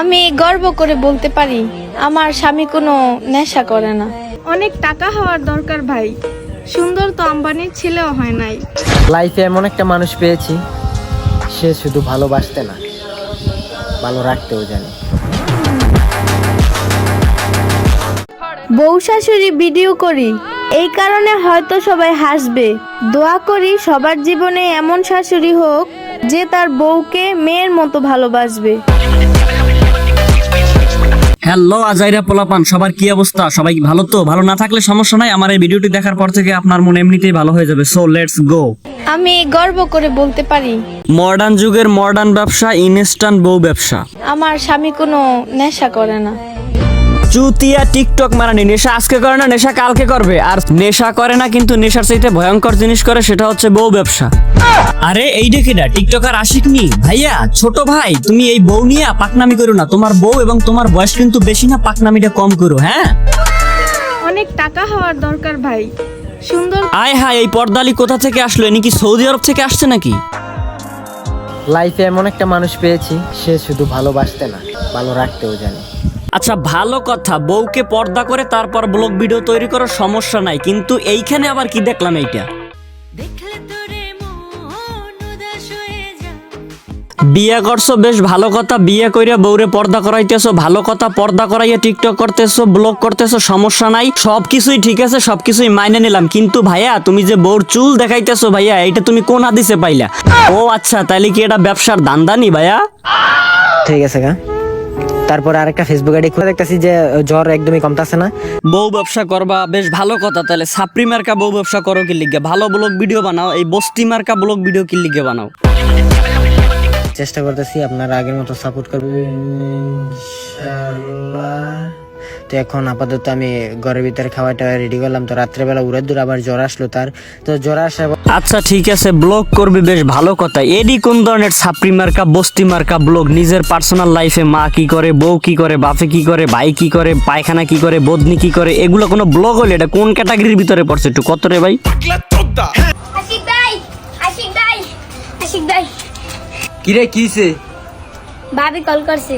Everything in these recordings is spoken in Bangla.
আমি গর্ব করে বলতে পারি আমার স্বামী কোনো নেশা করে না। অনেক টাকা হওয়ার দরকার ভাই সুন্দর তো আম্বানির ছেলেও হয় নাই। লাইফে এমন একটা মানুষ পেয়েছি সে শুধু ভালোবাসতে না ভালো রাখতেও জানে। বউ শাশুড়ি ভিডিও করি এই কারণে হয়তো সবাই হাসবে। দোয়া করি সবার জীবনে এমন শাশুড়ি হোক যে তার বউকে মেয়ের মতো ভালোবাসবে। হ্যালো আজাইরা পোলাপান সবার কি অবস্থা? সবাই ভালো তো? ভালো না থাকলে সমস্যা নাই আমার এই ভিডিওটি দেখার পর থেকে আপনার মন এমনিতেই ভালো হয়ে যাবে। সো লেটস গো আমি গর্ব করে বলতে পারি। মডার্ন যুগের মডার্ন ব্যবসা ইনস্ট্যান্ট বউ ব্যবসা। আমার স্বামী কোনো নেশা করে না। চুতিয়া টিকটক মারানি। নেশা আজকে করে না নেশা কালকে করবে। আর নেশা করে না কিন্তু নেশার চাইতে ভয়ঙ্কর জিনিস করে সেটা হচ্ছে বউ ব্যবসা। আরে এই দেখে না টিকটকার আশিক নি ভাইয়া ছোট ভাই তুমি এই বউ নিয়ে পাকনামি করো না। তোমার বউ এবং তোমার বয়স কিন্তু বেশি না পাকনামিটা কম করো হ্যাঁ? অনেক টাকা হওয়ার দরকার ভাই। সুন্দর আয় হায় এই পর্দালি কোথা থেকে আসলো? এনি কি সৌদি আরব থেকে আসছে নাকি? লাইফে এমন একটা মানুষ পেয়েছি সে শুধু ভালোবাসতে না ভালো রাখতেও জানে। আচ্ছা ভালো কথা। বউকে পর্দা করে তারপর ব্লগ ভিডিও তৈরি করার সমস্যা নাই কিন্তু এইখানে আবার কি দেখলাম এইটা? বিয়ে করছ বেশ ভালো কথা। বিয়ে কইরা বউরে পর্দা করাইতেছো ভালো কথা। পর্দা করাইয়া টিকটক করতেছো ব্লগ করতেছো সমস্যা নাই। সব কিছুই ঠিক আছে সব কিছুই মাইনে নিলাম। কিন্তু ভাইয়া তুমি যে বউর চুল দেখাইতেছো ভাইয়া এটা তুমি কোন হাদিসে পাইলা? ও আচ্ছা তাইলে কি এটা ব্যবসার দান্দানি ভাইয়া? ঠিক আছে গা। তারপরে আরেকটা ফেসবুক আইডি খুলে দেখতেছি যে জ্বর একদমই কমতাছে না। বউ ব্যবসা করবা বেশ ভালো কথা। তাহলে সাপ্রি মার্কা বউ ব্যবসা করো কি লিগে? ভালো ব্লগ ভিডিও বানাও এই বস্তি মার্কা ব্লগ ভিডিও কি লিগে বানাও? চেষ্টা করতেছি আপনারা আগের মতো সাপোর্ট করবেন। তো এখন আপাতত আমি ঘরের ভিতরে খাওয়াটা রেডি করলাম। তো রাত্রেবেলা উড়ে দূর আবার জ্বর আসলো তার। তো জ্বর আসা আচ্ছা ঠিক আছে ব্লগ করবি বেশ ভালো কথা। এডি কোন ধরনের? ছাপরি মার্কা বস্তি মার্কা ব্লগ নিজের পার্সোনাল লাইফে মা কি করে বউ কি করে বাপে কি করে ভাই কি করে পায়খানা কি করে বদনি কি করে এগুলো কোনো ব্লগ হলে এটা কোন ক্যাটাগরির ভিতরে পড়ছে একটু কত রে ভাই? আশিক ভাই আশিক ভাই আশিক ভাই। কিরে কিছে ভাবি কল করছে।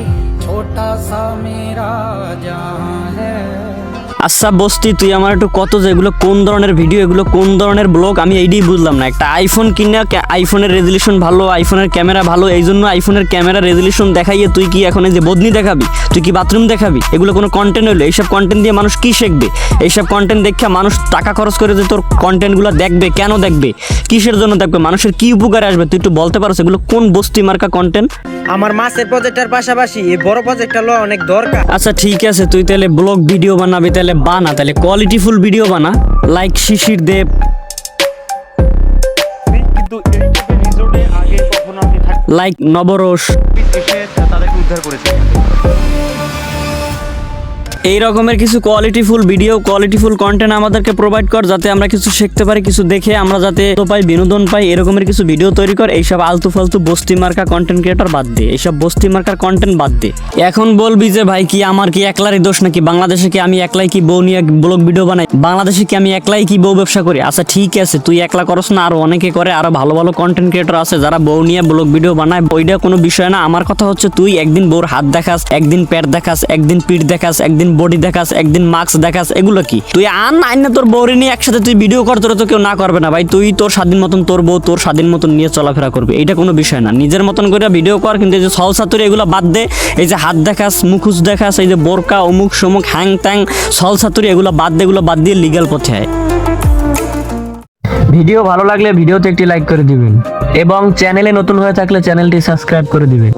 আচ্ছা বস্তি তুই আমার একটু কত যে এগুলো কোন ধরনের ভিডিও এগুলো কোন ধরনের ব্লগ আমি এইটাই বুঝলাম না। একটা আইফোন কিনে আইফোনের রেজলিউশন ভালো আইফোনের ক্যামেরা ভালো এই জন্য আইফোনের ক্যামেরা রেজলিউশন দেখাইয়ে তুই কি এখন এই যে বদনি দেখাবি? তুই কি বাথরুম দেখাবি? এগুলো কোনো কন্টেন্ট হলো এইসব কন্টেন্ট দিয়ে মানুষ কি শিখবে? এইসব কন্টেন্ট দেখে মানুষ টাকা খরচ করে যে তোর কন্টেন্টগুলো দেখবে কেন দেখবে? কিসের জন্য দেখবে? মানুষের কি উপকারে আসবে? তুই একটু বলতে পারো এগুলো কোন বস্তি মার্কা কন্টেন্ট আমার মাসের প্রজেক্টের পাশাপাশি এই বড় প্রজেক্টটা লো অনেক দরকার। আচ্ছা ঠিক আছে তুই তাহলে ব্লগ ভিডিও বানাবি তাহলে বানা তাহলে কোয়ালিটিফুল ভিডিও বানা। লাইক শিশির দেব। কিন্তু এই রিসোর্টে আগে কখনো আপনি লাইক নবরস এসে তাদেরকে উদ্ধার করেছেন এই রকমের কিছু কোয়ালিটিফুল ভিডিও কোয়ালিটিফুল কন্টেন্ট আমাদেরকে প্রোভাইড কর, যাতে আমরা কিছু শিখতে পারি, কিছু দেখে আমরা যাতে পাই, বিনোদন পাই, এরকমের কিছু ভিডিও তৈরি কর। এইসব আলতু ফালতু বস্তি মার্কা কন্টেন্ট ক্রিয়েটর বাদ দে, এইসব বস্তি মার্কার কন্টেন্ট বাদ দে। এখন বলবি যে, ভাই, কি আমার কি একলারই দোষ নাকি? বাংলাদেশে কি আমি একলাই কি বউ নিয়ে ব্লগ ভিডিও বানাই? বাংলাদেশে কি আমি একলাই কি বউ ব্যবসা করি? আচ্ছা ঠিক আছে, তুই একলা করস না, আরও অনেকে করে, আরও ভালো ভালো কন্টেন্ট ক্রিয়েটর আছে, যারা বউ নিয়ে ব্লগ ভিডিও বানায়। বইটা কোনো বিষয় না। আমার কথা হচ্ছে, তুই একদিন বউর হাত দেখাস, একদিন পেট দেখাস, একদিন পিঠ দেখাস, একদিন বডি দেখাস, একদিন মাস্ক দেখাস, এগুলো কি? তুই আন, আইন না তোর বউরে নিয়ে একসাথে তুই ভিডিও কর, তোর তো কেউ না করবে না ভাই। তুই তোর স্বাধীন মতন তোর বউ তোর স্বাধীন মতন নিয়ে চলাফেরা করবে এটা কোনো বিষয় না। নিজের মতন করে ভিডিও কর, কিন্তু এই যে সল সাতুরি এগুলো বাদ দে। এই যে হাত দেখাস মুখুস দেখাস, এই যে বোরকা, অমুক সমুক, হ্যাং ত্যাং সল সাতুরি এগুলো বাদ দে, এগুলো বাদ দিয়ে লিগাল পথে আয়। ভিডিও ভালো লাগলে ভিডিওতে একটি লাইক করে দিবেন এবং চ্যানেলে নতুন হয়ে থাকলে চ্যানেলটি সাবস্ক্রাইব করে দিবেন।